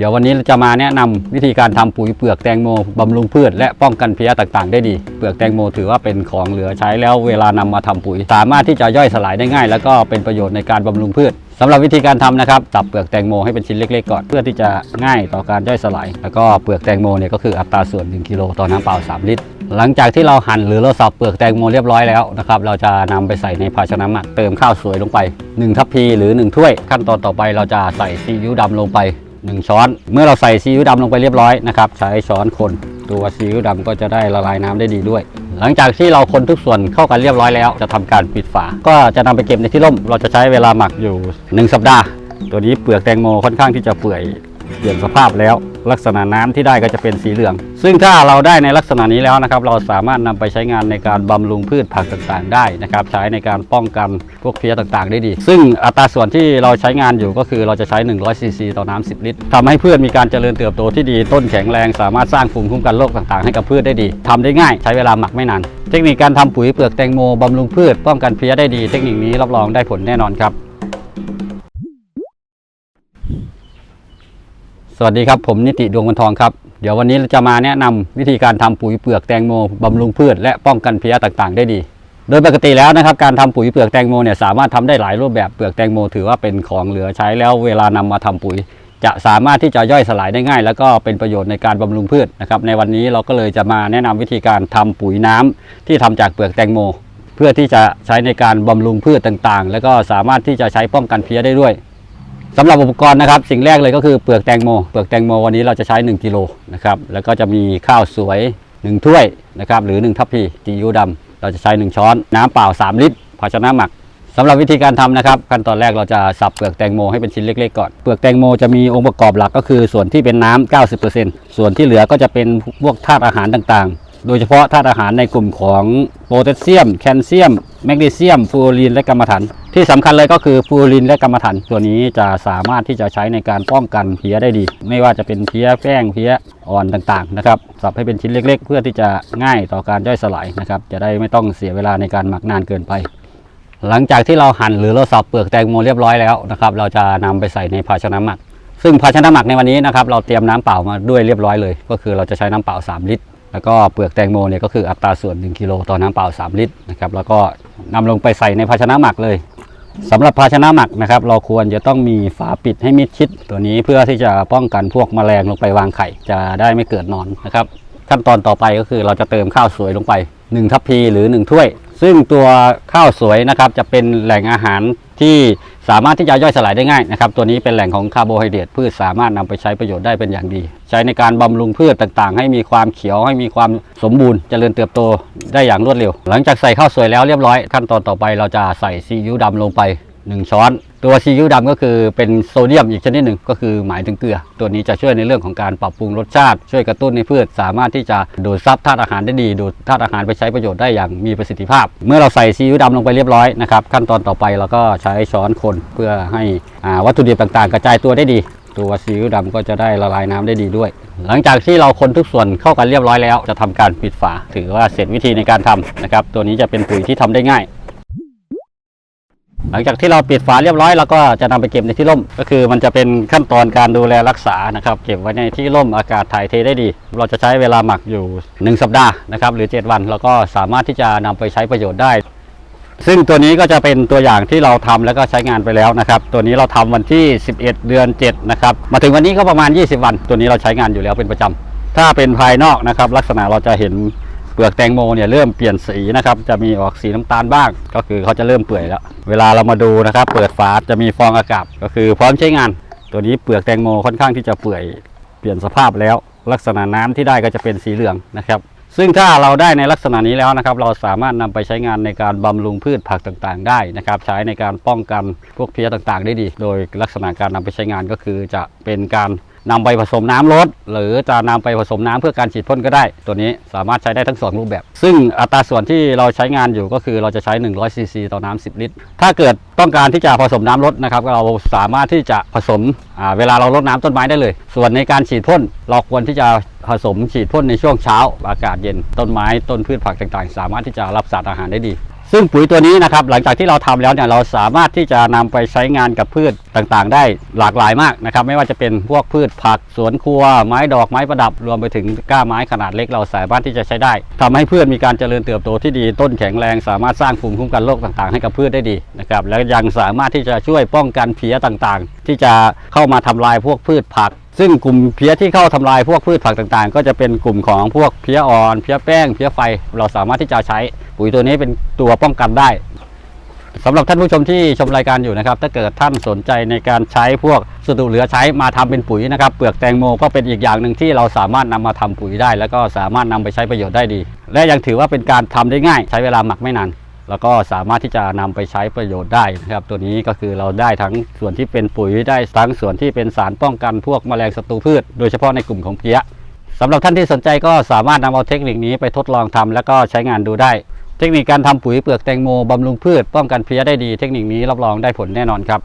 เดี๋ยววันนี้เราจะมาแนะนำวิธีการทำปุ๋ยเปลือกแตงโมบำรุงพืชและป้องกันเพลี้ยต่างๆ ได้ดี เปลือกแตงโมถือว่าเป็นของเหลือใช้แล้วเวลานำมาทำปุ๋ย สามารถที่จะย่อยสลายได้ง่าย แล้วก็เป็นประโยชน์ในการบำรุงพืชสำหรับวิธีการทำนะครับตับเปลือกแตงโมให้เป็นชิ้นเล็กๆก่อนเพื่อที่จะง่ายต่อการย่อยสลาย แล้วก็เปลือกแตงโมเนี่ยก็คืออัตราส่วน 1กิโลต่อน้ำเปล่า 3 ลิตร หลังจากที่เราหั่นหรือเราสับเปลือกแตงโมเรียบร้อยแล้วนะครับเราจะนำไปใส่ในภาชนะหมักเติมข้าวสวยลงไป 1 ทัพพีหรือ 1 ถ้วย ขั้นตอนต่อไปเราจะใส่ซีอิ๊วดำลงไป 1 ช้อน เมื่อเราใส่ซีอิ๊วดำลงไปเรียบร้อยนะครับใช้ช้อนคนตัวซีอิ๊วดำก็จะได้ละลายน้ำได้ดีด้วย หลังจากที่เราคนทุกส่วนเข้ากันเรียบร้อยแล้ว จะทำการปิดฝา ก็จะนำไปเก็บในที่ร่ม เราจะใช้เวลาหมักอยู่ 1 สัปดาห์ ตัวนี้เปลือกแตงโมค่อนข้างที่จะเปื่อย เปลี่ยนสภาพแล้ว ลักษณะน้ำที่ได้ก็จะเป็นสีเหลือง ซึ่งถ้าเราได้ในลักษณะนี้แล้วนะครับ เราสามารถนำไปใช้งานในการบำรุงพืชผักต่างๆ ได้นะครับ ใช้ในการป้องกันพวกเพลี้ยต่างๆ ได้ดี ซึ่งอัตราส่วนที่เราใช้งานอยู่ก็คือเราจะใช้100ซีซีต่อน้ำ10 ลิตรทำให้พืชมีการเจริญเติบโตที่ดีต้นแข็งแรง สามารถสร้างภูมิคุ้มกันโรคต่างๆ ให้กับพืชได้ดีทำได้ง่ายใช้เวลาหมักไม่นานเทคนิคการทำปุ๋ยเปลือกแตงโมบำรุงพืชป้องกันเพลี้ยได้ดี เทคนิคนี้รับรองได้ผลแน่นอนครับ สวัสดีครับ ผมนิติดวงวันทองครับ เดี๋ยววันนี้เราจะมาแนะนำวิธีการทำปุ๋ยเปลือกแตงโมบำรุงพืชและป้องกันเพลี้ยต่างๆ ได้ดี โดยปกติแล้วนะครับการทำปุ๋ยเปลือกแตงโมเนี่ยสามารถทำได้หลายรูปแบบเปลือกแตงโมถือว่าเป็นของเหลือใช้แล้วเวลานำมาทำปุ๋ย จะสามารถที่จะย่อยสลายได้ง่าย แล้วก็เป็นประโยชน์ในการบำรุงพืชนะครับในวันนี้เราก็เลยจะมาแนะนำวิธีการทำปุ๋ยน้ำที่ทำจากเปลือกแตงโม เพื่อที่จะใช้ในการบำรุงพืชต่างๆ แล้วก็สามารถที่จะใช้ป้องกันเพลี้ยได้ด้วย สำหรับอุปกรณ์นะครับ สิ่งแรกเลยก็คือเปลือกแตงโม เปลือกแตงโมวันนี้เราจะใช้ 1กิโลนะครับแล้วก็จะมีข้าวสวย 1 ถ้วยนะครับหรือ 1 ทัพพีซีอิ๊วดำเราจะใช้ 1 ช้อน น้ำเปล่า 3 ลิตร ภาชนะหมักสำหรับวิธีการทำนะครับขั้นตอนแรกเราจะสับเปลือกแตงโมให้เป็นชิ้นเล็กๆก่อนเปลือกแตงโมจะมีองค์ประกอบหลักก็คือส่วนที่เป็นน้ำ90%ส่วนที่เหลือก็จะเป็นพวกธาตุอาหารต่างๆ โดยเฉพาะธาตุอาหารในกลุ่มของโพแทสเซียม แคลเซียม แมกนีเซียม ฟูออรีนและกัมมันถัน ที่สำคัญเลยก็คือฟูรีนและกัมมันถันตัวนี้จะสามารถที่จะใช้ในการป้องกันเพี้ยได้ดี ไม่ว่าจะเป็นเพี้ยแป้งเพี้ยอ่อนต่างๆนะครับสับให้เป็นชิ้นเล็ก ๆ เพื่อที่จะง่ายต่อการย่อยสลายนะครับจะได้ไม่ต้องเสียเวลาในการหมักนานเกินไป หลังจากที่เราหั่นหรือเราสับเปลือกแตงโมเรียบร้อยแล้วนะครับเราจะนำไปใส่ในภาชนะหมัก ซึ่งภาชนะหมักในวันนี้นะครับเราเตรียมน้ำเปล่ามาด้วยเรียบร้อยเลย ก็คือเราจะใช้น้ำเปล่า 3 ลิตรแล้วก็เปลือกแตงโมเนี่ยก็คืออัตราส่วน 1กิโลต่อน้ำเปล่า 3 ลิตรนะครับแล้วก็นำลงไปใส่ในภาชนะหมักเลย สำหรับภาชนะหมักนะครับ เราควรจะต้องมีฝาปิดให้มิดชิด ตัวนี้เพื่อที่จะป้องกันพวกแมลงลงไปวางไข่จะได้ไม่เกิดนอนนะครับ ขั้นตอนต่อไปก็คือเราจะเติมข้าวสวยลงไป 1 ทัพพีหรือ 1 ถ้วย ซึ่งตัวข้าวสวยนะครับจะเป็นแหล่งอาหารที่ สามารถที่จะย่อยสลายได้ง่ายนะครับ ตัวนี้เป็นแหล่งของคาร์โบไฮเดรตพืชสามารถนำไปใช้ประโยชน์ได้เป็นอย่างดี ใช้ในการบำรุงพืชต่างๆ ให้มีความเขียวให้มีความสมบูรณ์เจริญเติบโตได้อย่างรวดเร็ว หลังจากใส่ข้าวสวยแล้วเรียบร้อย ขั้นตอนต่อไปเราจะใส่ซีอิ๊วดำลงไป 1 ช้อน ตัวซีอิ๊วดำก็คือเป็นโซเดียมอีกชนิดหนึ่งก็คือหมายถึงเกลือ ตัวนี้จะช่วยในเรื่องของการปรับปรุงรสชาติ ช่วยกระตุ้นให้พืช สามารถที่จะดูดซับธาตุอาหารได้ดี ดูดธาตุอาหารไปใช้ประโยชน์ได้อย่างมีประสิทธิภาพ เมื่อเราใส่ซีอิ๊วดำลงไปเรียบร้อยนะครับขั้นตอนต่อไปเราก็ใช้ช้อนคนเพื่อให้วัตถุดิบต่างๆ กระจายตัวได้ดีตัวซีอิ๊วดำก็จะได้ละลายน้ำได้ดีด้วย หลังจากที่เราคนทุกส่วนเข้ากันเรียบร้อยแล้ว จะทำการปิดฝา ถือว่าเสร็จวิธีในการทำนะครับ ตัวนี้จะเป็นปุ๋ยที่ทำได้ง่าย หลังจากที่เราปิดฝาเรียบร้อยเราก็จะนำไปเก็บในที่ร่ม ก็คือมันจะเป็นขั้นตอนการดูแลรักษานะครับ เก็บไว้ในที่ร่มอากาศถ่ายเทได้ดี เราจะใช้เวลาหมักอยู่ 1 สัปดาห์นะครับหรือ 7 วันแล้วก็สามารถที่จะนำไปใช้ประโยชน์ได้ ซึ่งตัวนี้ก็จะเป็นตัวอย่างที่เราทำแล้วก็ใช้งานไปแล้วนะครับ ตัวนี้เราทำวันที่ 11 เดือน 7 นะครับ มาถึงวันนี้ก็ประมาณ 20 วัน ตัวนี้เราใช้งานอยู่แล้วเป็นประจำถ้าเป็นภายนอกนะครับ ลักษณะเราจะเห็น เปลือกแตงโมเนี่ยเริ่มเปลี่ยนสีนะครับ จะมีออกสีน้ำตาลบ้าง ก็คือเขาจะเริ่มเปื่อยแล้ว เวลาเรามาดูนะครับ เปิดฝาจะมีฟองอากาศก็คือพร้อมใช้งาน ตัวนี้เปลือกแตงโมค่อนข้างที่จะเปื่อยเปลี่ยนสภาพแล้ว ลักษณะน้ำที่ได้ก็จะเป็นสีเหลืองนะครับ ซึ่งถ้าเราได้ในลักษณะนี้แล้วนะครับ เราสามารถนำไปใช้งานในการบำรุงพืชผักต่างๆ ได้นะครับ ใช้ในการป้องกันพวกเพี้ยต่างๆ ได้ดี โดยลักษณะการนำไปใช้งานก็คือจะเป็นการ นำไปผสมน้ำรดหรือจะนำไปผสมน้ำเพื่อการฉีดพ่นก็ได้ ตัวนี้สามารถใช้ได้ทั้งสองรูปแบบ ซึ่งอัตราส่วนที่เราใช้งานอยู่ก็คือเราจะใช้100ซีซีต่อน้ำ10 ลิตร ถ้าเกิดต้องการที่จะผสมน้ำรดนะครับเราสามารถที่จะผสมเวลาเรารดน้ำต้นไม้ได้เลย ส่วนในการฉีดพ่นเราควรที่จะผสมฉีดพ่นในช่วงเช้า อากาศเย็นต้นไม้ต้นพืชผักต่างๆ สามารถที่จะรับสารอาหารได้ดี ซึ่งปุ๋ยตัวนี้นะครับหลังจากที่เราทำแล้วเนี่ยเราสามารถที่จะนำไปใช้งานกับพืชต่างๆ ได้หลากหลายมากนะครับไม่ว่าจะเป็นพวกพืชผักสวนครัว ไม้ดอกไม้ประดับ รวมไปถึงก้าไม้ขนาดเล็กเราสามารถที่จะใช้ได้ทำให้พืชมีการเจริญเติบโตที่ดีต้นแข็งแรง สามารถสร้างภูมิคุ้มกันโรคต่างๆ ให้กับพืชได้ดีนะครับแล้วยังสามารถที่จะช่วยป้องกันเพี้ยต่างๆ ที่จะเข้ามาทำลายพวกพืชผัก ซึ่งกลุ่มเพี้ยที่เข้าทำลายพวกพืชผักต่างๆ ก็จะเป็นกลุ่มของพวกเพี้ยอ่อนเพี้ยแป้งเพี้ยไฟ เราสามารถที่จะใช้ปุ๋ยตัวนี้เป็นตัวป้องกันได้สำหรับท่านผู้ชมที่ชมรายการอยู่นะครับ ถ้าเกิดท่านสนใจในการใช้พวกสดุเหลือใช้มาทำเป็นปุ๋ยนะครับ เปลือกแตงโมก็เป็นอีกอย่างหนึ่งที่เราสามารถนำมาทำปุ๋ยได้ แล้วก็สามารถนำไปใช้ประโยชน์ได้ดี และยังถือว่าเป็นการทำได้ง่าย ใช้เวลาหมักไม่นาน แล้วก็สามารถที่จะนำไปใช้ประโยชน์ได้นะครับ ตัวนี้ก็คือเราได้ทั้งส่วนที่เป็นปุ๋ยได้ทั้งส่วนที่เป็นสารป้องกันพวกแมลงศัตรูพืช โดยเฉพาะในกลุ่มของเพี้ยสำหรับท่านที่สนใจก็สามารถนำเอาเทคนิคนี้ไปทดลองทำแล้วก็ใช้งานดูได้ เทคนิคการทำปุ๋ยเปลือกแตงโมบำรุงพืช ป้องกันเพี้ยได้ดี เทคนิคนี้รับรองได้ผลแน่นอนครับ